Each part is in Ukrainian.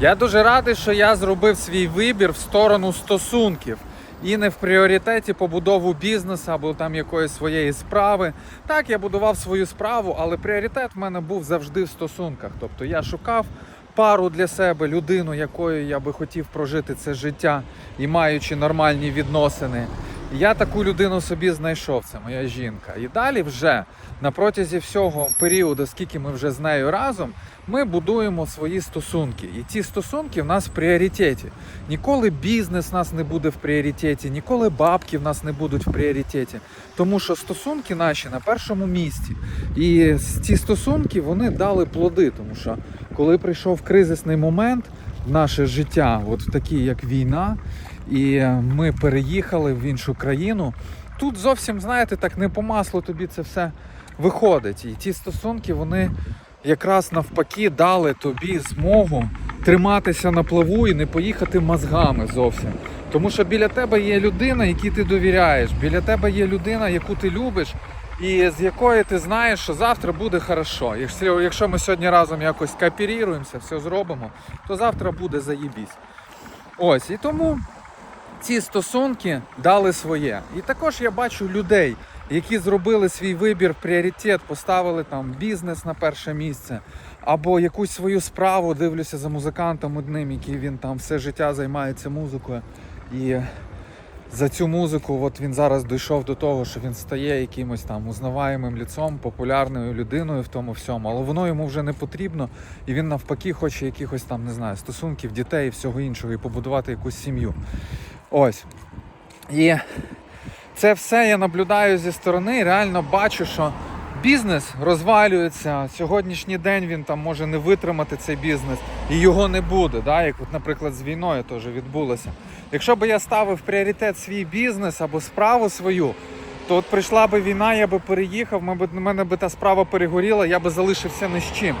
Я дуже радий, що я зробив свій вибір в сторону стосунків. І не в пріоритеті побудову бізнесу або там якоїсь своєї справи. Так, я будував свою справу, але пріоритет в мене був завжди в стосунках. Тобто я шукав пару для себе, людину, якою я би хотів прожити це життя і маючи нормальні відносини. Я таку людину собі знайшов, це моя жінка. І далі вже на протязі всього періоду, скільки ми вже з нею разом, ми будуємо свої стосунки. І ці стосунки в нас в пріоритеті. Ніколи бізнес в нас не буде в пріоритеті, ніколи бабки в нас не будуть в пріоритеті. Тому що стосунки наші на першому місці. І ці стосунки вони дали плоди, тому що коли прийшов кризисний момент в наше життя, от такий як війна, і ми переїхали в іншу країну. Тут зовсім, знаєте, так не по маслу тобі це все виходить. І ті стосунки, вони якраз навпаки дали тобі змогу триматися на плаву і не поїхати мозгами зовсім. Тому що біля тебе є людина, якій ти довіряєш, біля тебе є людина, яку ти любиш, і з якої ти знаєш, що завтра буде хорошо. Якщо, якщо ми сьогодні разом якось кооперуємося, все зробимо, то завтра буде заєбісь. Ось і тому ці стосунки дали своє. І також я бачу людей, які зробили свій вибір пріоритет, поставили там бізнес на перше місце, або якусь свою справу дивлюся за музикантом одним, який він там все життя займається музикою. І за цю музику, от він зараз дійшов до того, що він стає якимось там узнаваємим ліцом, популярною людиною в тому всьому, але воно йому вже не потрібно, і він навпаки хоче якихось там, не знаю, стосунків, дітей і всього іншого, і побудувати якусь сім'ю. Ось. І це все я наблюдаю зі сторони, реально бачу, що бізнес розвалюється. Сьогоднішній день він там може не витримати цей бізнес, і його не буде. Да? Як, от, наприклад, з війною теж відбулося. Якщо б я ставив пріоритет свій бізнес або справу свою, то от прийшла би війна, я би переїхав, мабуть, в мене би та справа перегоріла, я би залишився ні з чим.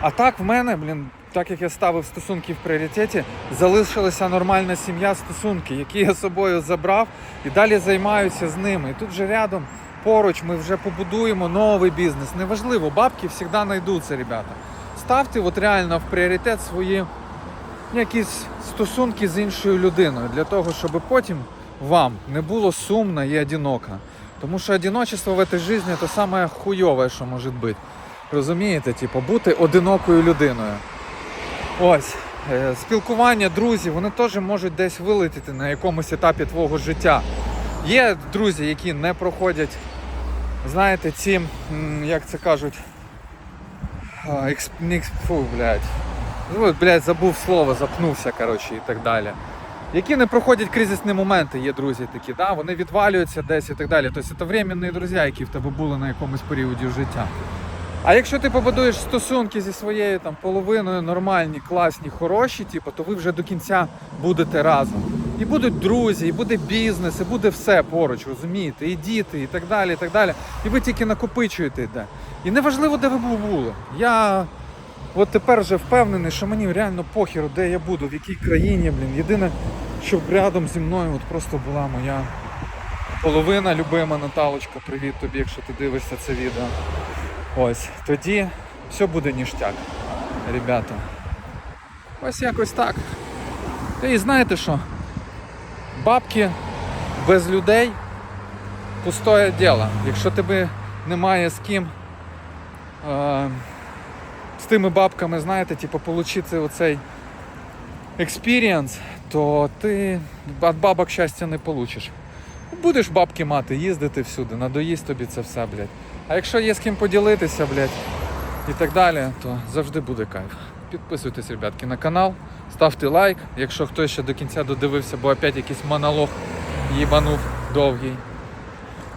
А так в мене, блін, так як я ставив стосунки в пріоритеті, залишилася нормальна сім'я, стосунки, які я з собою забрав і далі займаюся з ними. І тут же рядом поруч ми вже побудуємо новий бізнес. Неважливо, бабки завжди знайдуться, ребята. Ставте от реально в пріоритет свої якісь стосунки з іншою людиною для того, щоб потім вам не було сумно і одиноко. Тому що одиночество в цій житті це саме що може бути. Розумієте, типу, бути одинокою людиною. Ось. е, Спілкування, друзі, вони теж можуть десь вилетіти на якомусь етапі твого життя. Є друзі, які не проходять, знаєте, ці, як це кажуть, експ... Фу, блядь. Ну, блядь, забув слово, запнувся, коротше, і так далі. Які не проходять кризисні моменти, є друзі такі, да? вони відвалюються десь і так далі. Тобто це временні друзі, які в тебе були на якомусь періоді життя. А якщо ти побудуєш стосунки зі своєю там половиною нормальні, класні, хороші, типу, то ви вже до кінця будете разом. І будуть друзі, і буде бізнес, і буде все поруч, розумієте, і діти, і так далі, і так далі. І ви тільки накопичуєте йде. І неважливо, де ви були. Я от тепер вже впевнений, що мені реально похеру, де я буду, в якій країні, блін. Єдине, щоб рядом зі мною от просто була моя половина, любима Наталочка. Привіт тобі, якщо ти дивишся це відео. Ось, тоді все буде ніштяк, ребята. Ось якось так. І знаєте що? Бабки без людей пустое діло. Якщо тебе немає з ким е, з тими бабками, знаєте, типу, отримати оцей експірієнс, то ти від бабок щастя не получиш. Будеш бабки мати, їздити всюди, надоїсть тобі це все, блядь. А якщо є з ким поділитися, блядь, і так далі, то завжди буде кайф. Підписуйтесь, ребятки, на канал, ставте лайк, якщо хтось ще до кінця додивився, бо опять якийсь монолог їбанув довгий.